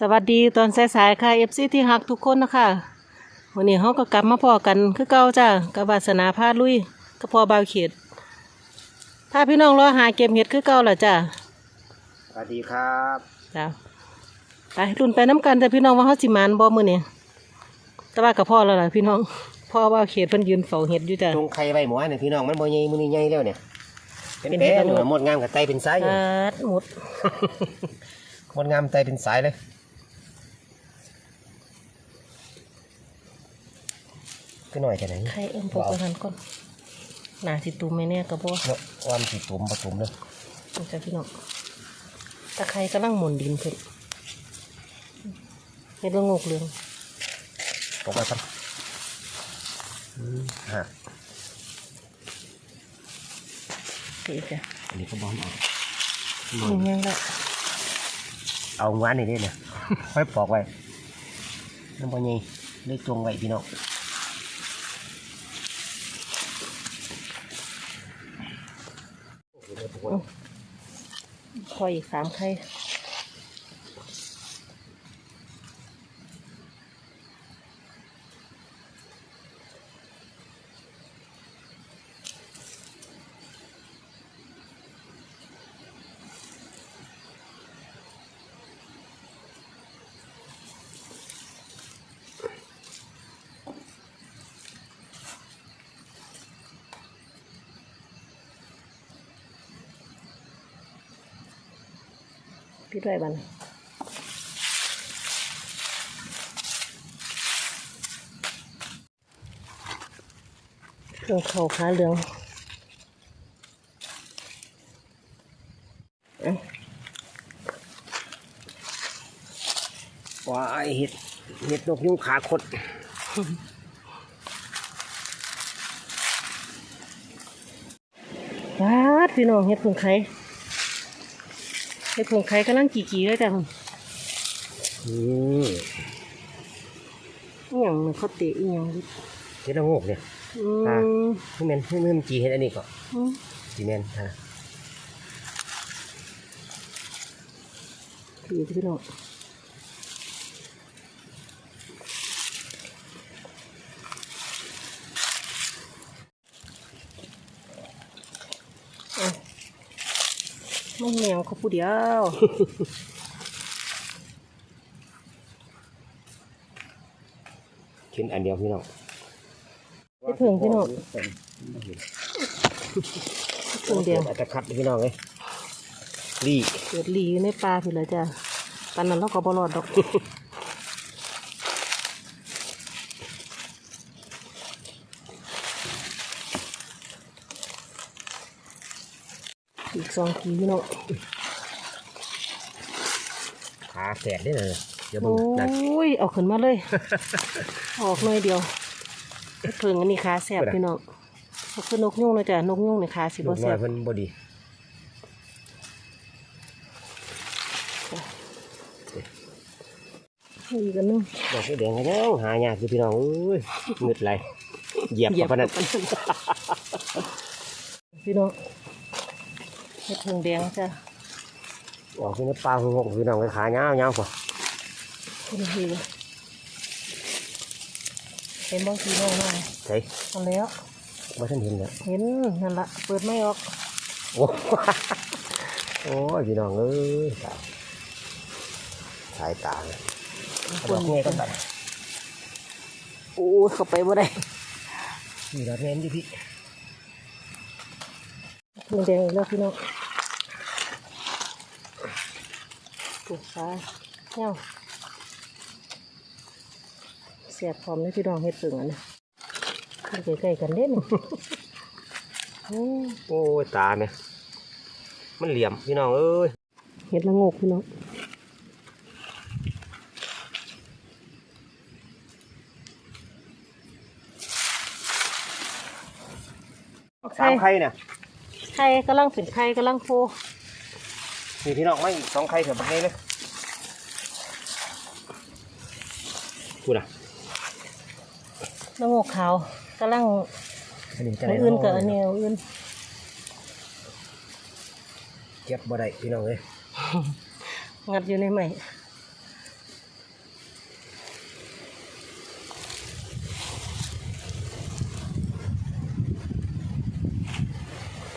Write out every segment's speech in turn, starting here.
สวัสดีตอนสายๆค่ะเอฟซีที่ฮักทุกคนนะคะวันนี้เขาก็กลับมาพอกันคือเก่าจ้ากับวาสนาพาลุยก็พอบาวเขียดพาพี่น้องรอหาเก็บเห็ดคือเก่าล่ะจ้าสวัสดีครับจ้าไปรุ่นไปน้ำกันแต่พี่น้องว่าเขาสิมานบ่มือนี่แต่ว่ากับพ่อแล้วล่ะพี่น้องพ่อว่าเขียดเพิ่นยืนเฝ้าเห็ดอยู่จ้าจงไข่ไว้หมอเนี่ยพี่น้องมันบ่ใหญ่มือนี่ใหญ่แล้วเนี่ยเป็นเป็นแป้เห็ดนละโงกหมดงามกับไตเป็นสายอยู่อาดหมดหมดงามไตเป็นสายเลย ก็หน่อยจะไหนใครเอิ้นพวกกระทันก่อนหนาสิตุ่มไหมเนี่ยกระบอกเนาะความสีตุ่มผสมเลยนี่จ้าพี่น้องตะไคร้กำลังหมุนดินขึ้นเห็ดละโงกเหลืองปกติครับอืมฮะนี่จ้ะอันนี้ก็บอลออกนี่ยังละเอาหวานนี่ได้เนี่ยค่อยปอกไว้น้ำบ่ใหญ่เลยจงไว้พี่น้อง คออีกสามไข่ พี่ด้วยบันเครื่องเข่าขาเหลืองเอ้าว้ายเห็ดเห็ดนกยุงขาคดว้าดพี่น้องเฮ็ดผงไข่ เฮ็ดผงไข่กำลังกี่กี่เลยจ้ะอืมอีหยังมันเขาเตะอีหยังดิเห็ดละโงกเนี่ย อือ่า มพี่แมนพี่แมนจีเห็ดอันนี้ก็อืมจีแมนฮะพี่พี่น้อง ไม่แมวเขาผู้เดียวเห็นอันเดียวพี่น้องไปถึงพี่น้องถึงเดียวอาจจะคัดพี่น้องเลยรีเกิดหลีอยู่ในปลาพี่เลยจ้ะปันนั้นเราก็บรอดดอก สองกีพี่น้องขาแตกได้เลยเดี๋ยวมึโอ้งนั่นยเอาขึ้นมาเลย ออกหน่อยเดียวเพิ่งอันนี้ขาแสบพี่น้องก็คือนกยุ่งเลยจ้ะนกยุ่งในขาสิลูบ่กแสน้อยบเพิ่นบดีอีกอันหนึงดอกสีแดงกันยังหายากคือพี่น้องเอ้ยมืดไรเหยียบกับพนันพี่น้อง เฮ็ดเพิ่งแดงจ้ะออกที่ในป่าหงกพี่น้องเลยขาเงาเงาวกว่าคุณพี่เป็นบางทีน้องน้อยใช่เอาแล้วไม่ทันเห็นแล้วเห็นนั่นละเปิดไม่ออกโอ้โอ้ยพี่น้องเอ้ยตายสายตาเลยเอาดอกเงี้ยก็ตัดโอ้ยเข้าไปบ่ได้นี่ดอกเงี้ยดิพี่เพิ่งแดงอีกแล้วพี่น้อง ปวดขาเน่าเสียบพร้อมเลยพี่น้องเฮ็ดเพิ่งอันนี้มันใกล้ๆกันเด่นโอ้โอ้ยตาเนี่ยมันเหลี่ยมพี่น้องเอ้ยเฮ็ดละโงกพี่น้องสามไข่เนี่ยไข่กำลังเป็นไข่กำลังโฟ นี่พี่น้องมาอีกสองไข่เถวบักนี้เลยพูดอะน้ำหกขาวกำลังอันไหนอื่นเกิดอันนี้อื่นเก็บบ่ได้พี่น้องเลยงัดอยู่ในไหม่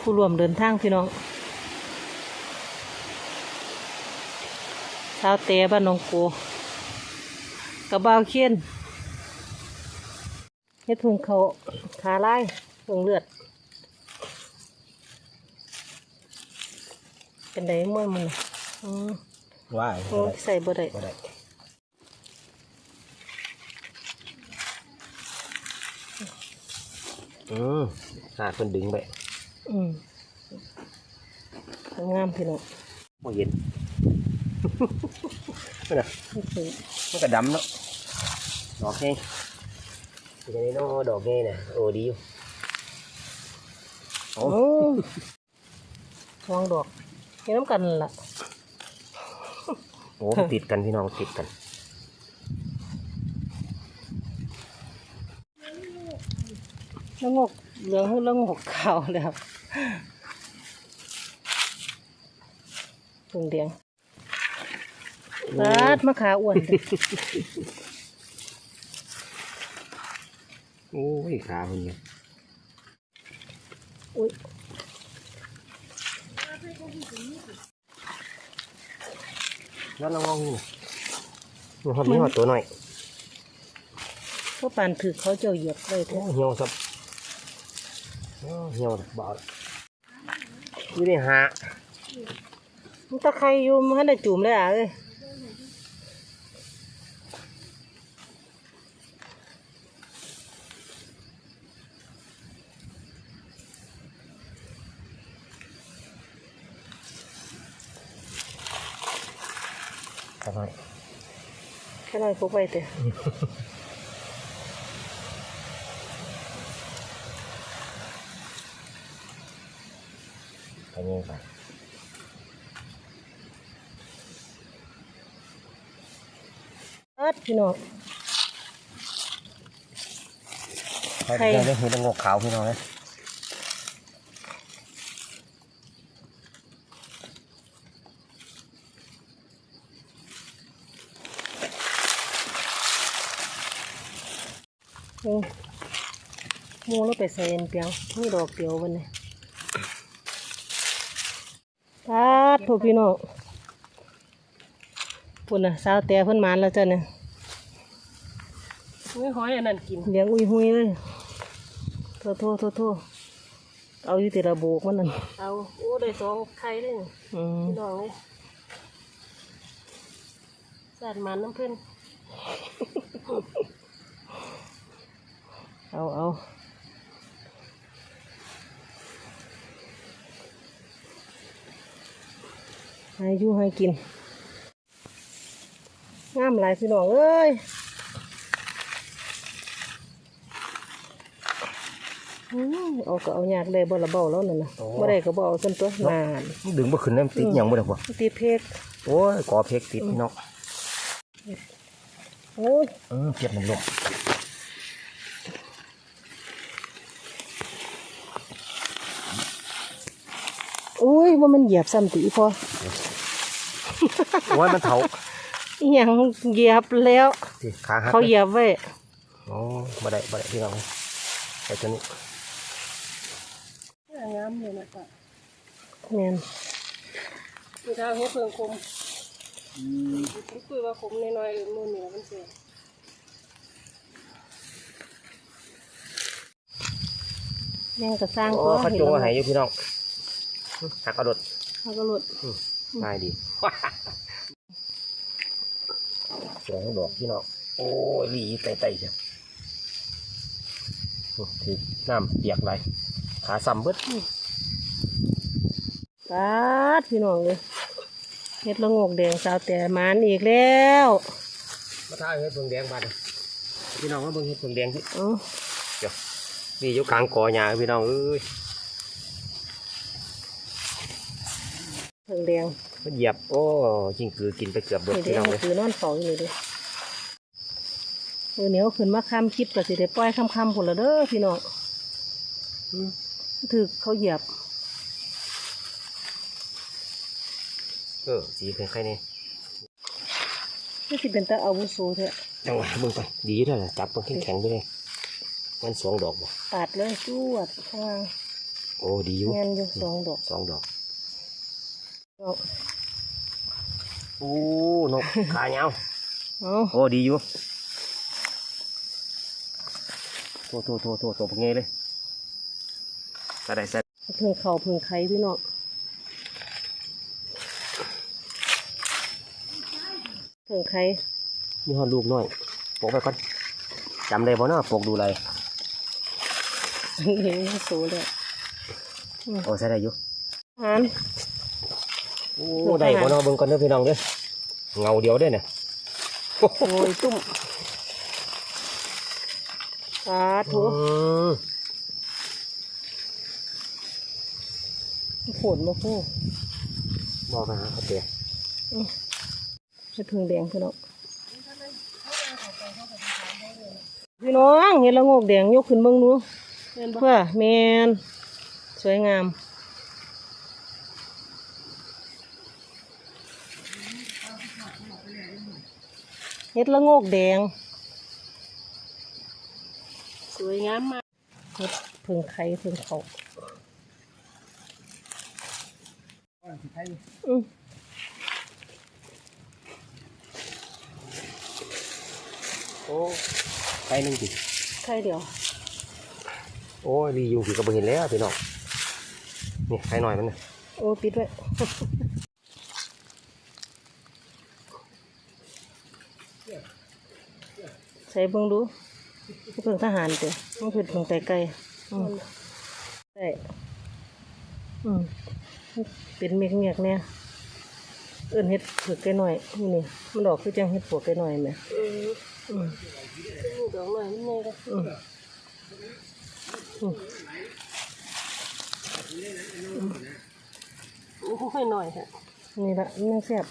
ผู้รวมเดินทางพี่น้อง ชาวเตะบ้านหนองโกกระบาวเคียนเฮ็ดเพิ่งเขาขาลายเพิ่งเลือด เป็นไดม่วนมันน่ะอืมว่าโอ้ยใส่บ่ได้บ่ได้อืมหาดเพิ่นดึงไป อืมงามพี่น้องบ่เห็น นั่นน่ะนี่คือมันก็ดำเนาะดอกไงเป็นไงเนาะดอกไงน่ะโอ้ดีอยู่โอ้โอ้วางดอกเห็นน้ำกันนั่นล่ะโหมันติดกันพี่น้องติดกันแล้วงอกเหลืองแล้วงอกขาวแล้วตรงเดียง ปาดมะขาอ้วนเด้อโอ้ยขาเพิ่นเนี่ยอุ้ยแล้วน้องนี่มันฮอดนี่ฮอดตัวหน่อยพวกปานถือเขาเจ้าเหยียบเลยโอ้เถอะเหี่ยวสับโอ้เหี่ยวบ่เอาอยู่ในหามันตะไคร้อยู่มันให้ได้จุ่มเลยอะเอ้ย ทำไมแค่น้อยพกไปเถอะทำยังไงเอิดพี่น้องใครใครได้เห็นงอกขาวพี่น้องเลย อ้หมูแล้วไปใส่อันเปียวนี่ดอกเปียววันนี้ปาดโทพี่น้องปุ่นน่ะสาวแต่เพิ่นหมานแล้วจ้ะเนี่ยไม่หอยอันนั้นกินเลี้ยงอุ้ยหุยเลยโทษโทษโทษโทษเอาอยู่แต่ละโบกมันนั่นเอาโอ้ได้สองไข่เลยอืมพี่น้องเลยสาดมันน้ำเพิ่น เอาเอาให้อยู่ให้กินงามหลายพี่น้องเอ้ยอืมเอาก็เอายากได้บ่ละเบาแล้วนั่นน่ะบ่ได้ก็บ่เอาจนตัวนานดึงบ่ขึ้นน้ำติดหยังบ่ได้บ่ตีเพกโอ้ยกอเพกติดพี่น้องโอ้ยเออเก็บมันลง อุ้ย ว่ามันเหยียบซ้ำตีพอโอ้ยมันเถาอหยังเหยียบแล้ว ที่ขาหักเขาเหยียบไว้โอ้บ่ได้บ่ได้พี่น้องไอ้ตัวนี้งามเลยนะจ๊ะแม่นมีทางให้เพิ่งคมคุยว่าคมน้อยๆเลยมือเหนือมันเสียแม่งก็สร้างโอ้ตัวเขาจงมาให้อยู่พี่น้อง หักกระโดดเขาก็หลุดง่ายดีสองดอกพี่น้องโอ้ยหลีไต่ไต่จ้ะโอ้ถือน้ำเปียกไรขาซ้ำเบิดปาดพี่น้องเลยเฮ็ดละโงกแดงสาวแต่หมานอีกแล้วมาท่าเฮ็ดเพิ่งแดงบาดพี่น้องมาเบิ่งเฮ็ดเพิ่งแดงที่เอ้าเดี๋ยวนี่อยู่กลางกอหญ้าพี่น้องเอ้ย พิ่งแดงมันเหยียบ โอ้จริงคือกินไปเกือบเบิดนี่เด้พี่น้องมัเลนยคือนอนเฝ้าอยู่นี่เด้อเออเหนียวขึ้นมาค้ำคลิปก็สิได้ปล่อยค้ำๆพุ่นละเด้อพี่น้องอืมถึกเขาเหยียบ เออสีเป็นใครเนี่ยนี่สิเป็นตาอาวุโสแท้จังหวะเบิ่งไปดีด้วยล่ะจับมันแข็งๆไปเลยมันสองดอกบ่ปาดเลยจวดข้างล่างโโอ้ดีอยู่เงินอยู่สองดอกสองดอกดอก โอ้นกขายาวเอาโอ้ดีอยู่โทษโทษโทษโทษตัวพวกนี้เลยใส่ได้ใส่เพิ่งเข่าเพิ่งไข่พี่น้องเพิ่งไข่มีหอดลูกน้อยปกไปก่อนจำได้บ่เนาะปกดูไรเห็นโซเลยโอ้ใส่ได้อยู่หาน โอ้ได้บ่เนาะเบิ่งก่อนเด้อพี่น้องเด้อเงาเดียวเด้อเนี่ยโอ้ยตุ่มสาธุอืมฝนมาพูบอกมาหาเขาเตะให้เพิ่งแดงพี่น้องพี่น้องเห็นละโงกแดงยกขึ้นเบิ่งหนูเห็นบ่เพื่อแมนสวยงาม เห็ดละโงกแดง สวยงามมากเห็ดเพึ่งไข่เพึ่งเขาอืมโอ้ใครหนึ่งสิไข่เดียว โอ้ยรีอยู่พี่ก็บ่เห็นแล้วพี่น้องนี่ใครหน่อยมันน่ะโอ้ปิดไว้ ใส่เบิ่งดูเพิ่งทหารเจ้ะมันคือเพิ่งไก่ไก่อืมได้อืมเป็นเมียกเมียกๆเนี่ยเอิ้นเฮ็ดเผือกไก่หน่อยนี่นี่มันดอกคือจังเฮ็ดปวกไก่หน่อยแหมเอออืมลูกดอกหน่อยมันไงก็อืมอืมโอ้ยหน่อยฮะนี่ละมันยังแซ่บ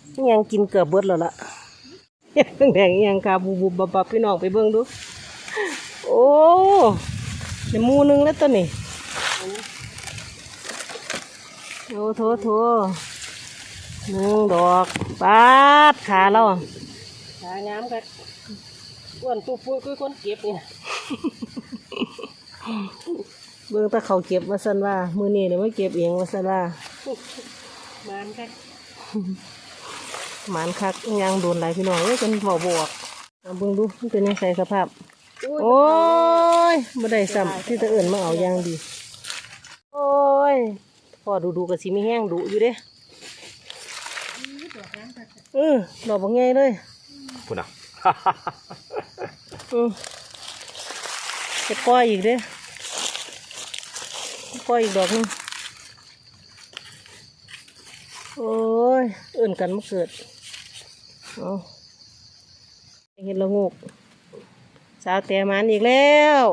อิห ยังกินเกือบเบิดแล้วล่ะแดงๆอิหยังกาบูบูบับบับพี่น้องไปเบิ่งดู โอ้เดี๋ยวหมูหนึงแล้วตัวนี้โอ้โถโถหนึ่งดอกปาดขาเราหางามกันอ้วนปุ๊บปุ๊บคือคนเก็บนี่นะเบิ่งแตะเขาเก็บว่าซั่นว่า มือนี้เดี๋ยวมาเก็บเองว่าซั่นว่า มานกัน หมานคักอิหยังโดนหลายพี่น้องเอ้ยจนเบาบวกเอาเบิ่งดูมันเป็นยังไงสภาพ โอ้ยบ่ได้ซ้ำที่ตะเอิญมาเอาอย่างดี โอ้ยพอดูดูๆก็สิมีแห้งดุอยู่เด้เออดอกบ่ไงเลยพุ่นอะอือจะปล่อยอีกเด้ปล่อยอีกดอกหนึงโอ้ยเอื่นกันมาเกิด เอาเห็นละงูกสาวแต่มันอีกแล้ว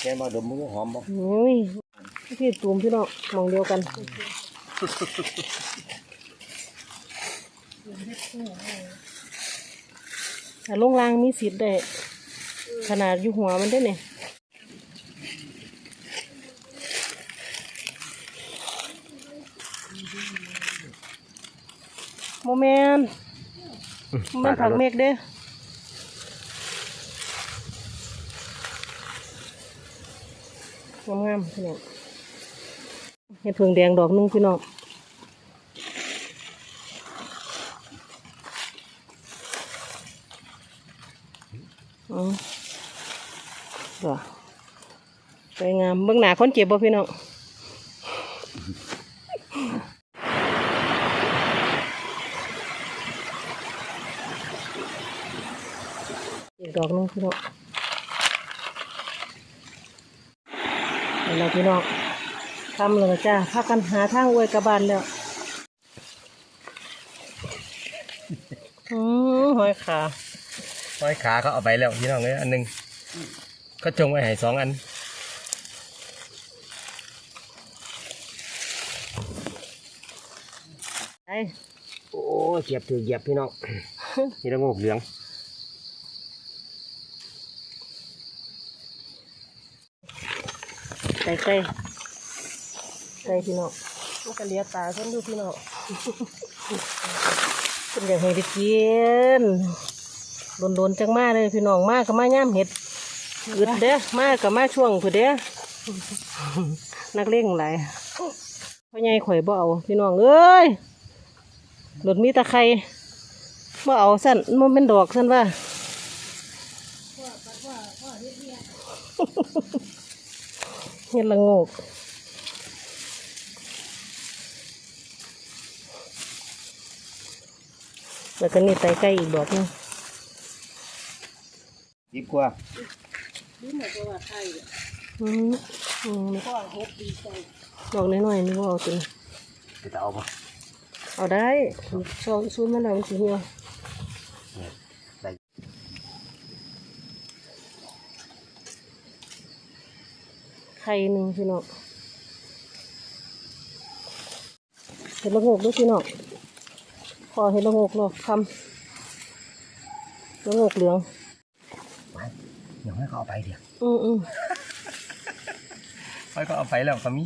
แกมาดมมือหอมบ่โอ้ยพี่ตูมพี่น้องมองเดียวกันแต่ลงรางมีสิทธิ์ได้ ขนาดอยู่หัวมันได้เนี่ย โมเมนโมเมนผักเมกเด้งามๆพี่น้องเห็ดเผืองแดงดอกหนึงพี่น้องอือตัวสวยงามเบื้องหน้าคนเจ็บบ่พี่น้อง ดอกหนึงพี่น้องเอาละพี่น้องทำเลยจ้าพากันหาทางอวยกระบานแล้วอือหอยขาร้อยขาเขาเอาไปแล้วพี่น้องเอ้ยอันหนึงเขาจงไว้ให้สองอันไปโอ้ยเหยียบถือเหยียบพี่น้องนี่ละงูเหลือง ไก่ไก่ไก่พี่น้องมันก็เลียตาคนดูพี่น้องเป็นอย่างให้ได้กินโดนๆจังมาเลยพี่น้องมากก็มาย่ามเห็ดอึดเด้อมากก็มาช่วงผู้เด้อนักเล่งหลายพ่อใหญ่ข่อยบ่เอาพี่น้องเอ้ยรถมีตะไคร่บ่เอาสั่นมันเป็นดอกสั่นว่า เฮ็ดละโงกแล้วก็นี่ไตไก่อีกดอกหนึงยิบกว่านี่หมายความว่าไข่เนี่ยอืมอืมพ่อเฮ็ดดีใจดอกน้อยๆนี่ว่าเอาตัวนี้จะเอาปะเอาได้ช่องซูนมันแล้วมันสิเหี่ยว ได้ ไข่หนึ่งพี่น้องเห็ดละโงกด้วยพี่น้องพอเห็ดละโงกเนาะคำละโงกเหลืองไปเดี๋ยวให้เขาเอาไปเดี๋ยวอืมอืมให้เขาเอาไปแล้วก็มี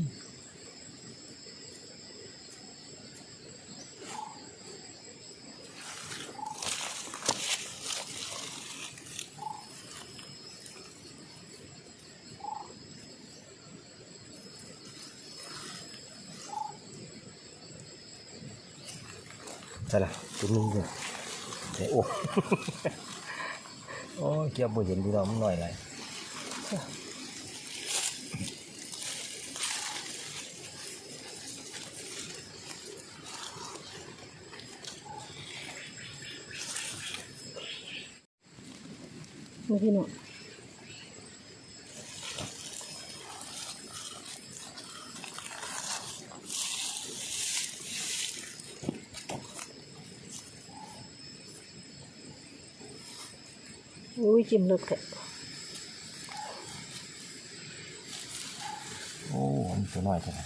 ใช่ละจุดนึงเลยเดี๋ยวโอ้โอ้ยเกี่ยวบุเห็นพี่น้องมันหน่อยเลยนี่พี่น้อง อุ้ยจิ้มเลิกแค่โอ้มันตัวน้อยใช่ไหม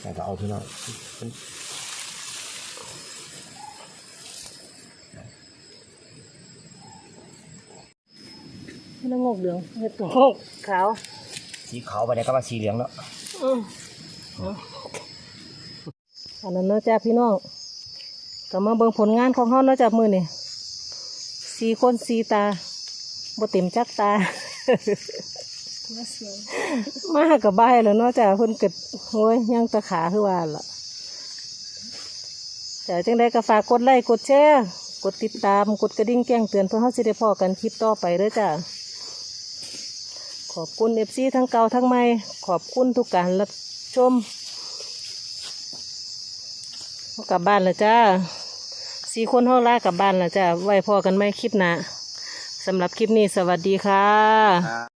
แต่ก็เอาที่น้อยมันเห็ดละโงกเหลืองเห็ดละโงกขาว สีขาวไปเนี่ยก็ว่าสีเหลืองแล้วอืมเอาอันนั้นเนาะจ้าพี่น้องก็มาเบิ่งผลงานของเขาเนาะจ้ามือนี่ สีคนสีตาบ่เต็มจักตา มาเสียงมากับบายแล้วเนาะจ้าเพิ่นเกิดโอ้ยย่างตะขาคือว่าล่ะจ้าจังได้ก็ฝากกดไลค์กดแชร์กดติดตามกดกระดิ่งแจ้งเตือนเพื่อเฮาสิได้พอกันคลิปต่อไปเด้อจ้าขอบคุณ FC ทั้งเก่าทั้งใหม่ ขอบคุณทุกการรับชมกลับบ้านแล้วจ้า สี่คนห้องลากลับบ้านแล้วจ้ะไว้พอกันไหมคลิปหนะสำหรับคลิปนี้สวัสดีค่ะ